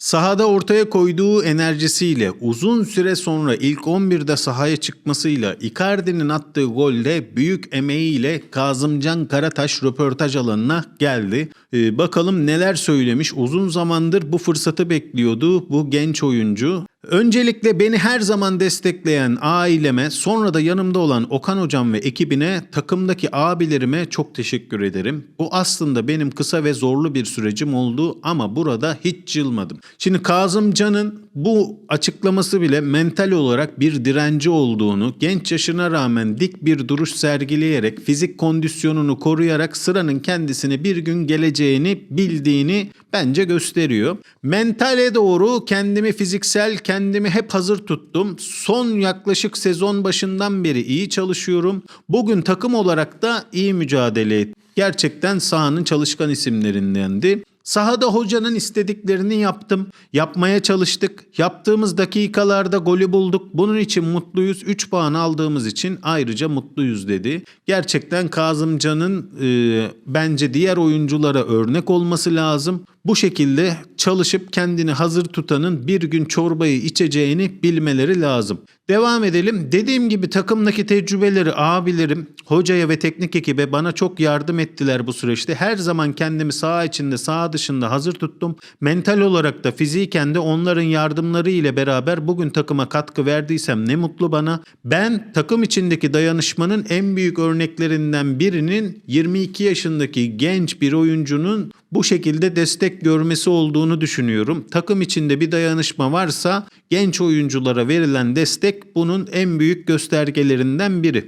Sahada ortaya koyduğu enerjisiyle uzun süre sonra ilk 11'de sahaya çıkmasıyla Icardi'nin attığı golde büyük emeğiyle Kazımcan Karataş röportaj alanına geldi. Ee, bakalım neler söylemiş. Uzun zamandır bu fırsatı bekliyordu bu genç oyuncu. Öncelikle beni her zaman destekleyen aileme, sonra da yanımda olan Okan hocam ve ekibine, takımdaki abilerime çok teşekkür ederim. Bu aslında benim kısa ve zorlu bir sürecim oldu ama burada hiç yılmadım. Şimdi Kazımcan'ın bu açıklaması bile mental olarak bir direnci olduğunu, genç yaşına rağmen dik bir duruş sergileyerek, fizik kondisyonunu koruyarak sıranın kendisine bir gün geleceğini bildiğini bence gösteriyor. Mentale doğru kendimi fiziksel, kendimi hep hazır tuttum. Son yaklaşık sezon başından beri iyi çalışıyorum. Bugün takım olarak da iyi mücadele ettim. Gerçekten sahanın çalışkan isimlerindendi. Sahada hocanın istediklerini yaptım. Yapmaya çalıştık. Yaptığımız dakikalarda golü bulduk. Bunun için mutluyuz. 3 puan aldığımız için ayrıca mutluyuz dedi. Gerçekten Kazımcan'ın e, bence diğer oyunculara örnek olması lazım. Bu şekilde çalışıp kendini hazır tutanın bir gün çorbayı içeceğini bilmeleri lazım. Devam edelim. Dediğim gibi takımdaki tecrübeleri abilerim, hocaya ve teknik ekibe bana çok yardım ettiler bu süreçte. Her zaman kendimi saha içinde, saha dışında hazır tuttum. Mental olarak da fiziken de onların yardımları ile beraber bugün takıma katkı verdiysem ne mutlu bana. Ben takım içindeki dayanışmanın en büyük örneklerinden birinin 22 yaşındaki genç bir oyuncunun bu şekilde destek görmesi olduğunu düşünüyorum. Takım içinde bir dayanışma varsa genç oyunculara verilen destek bunun en büyük göstergelerinden biri.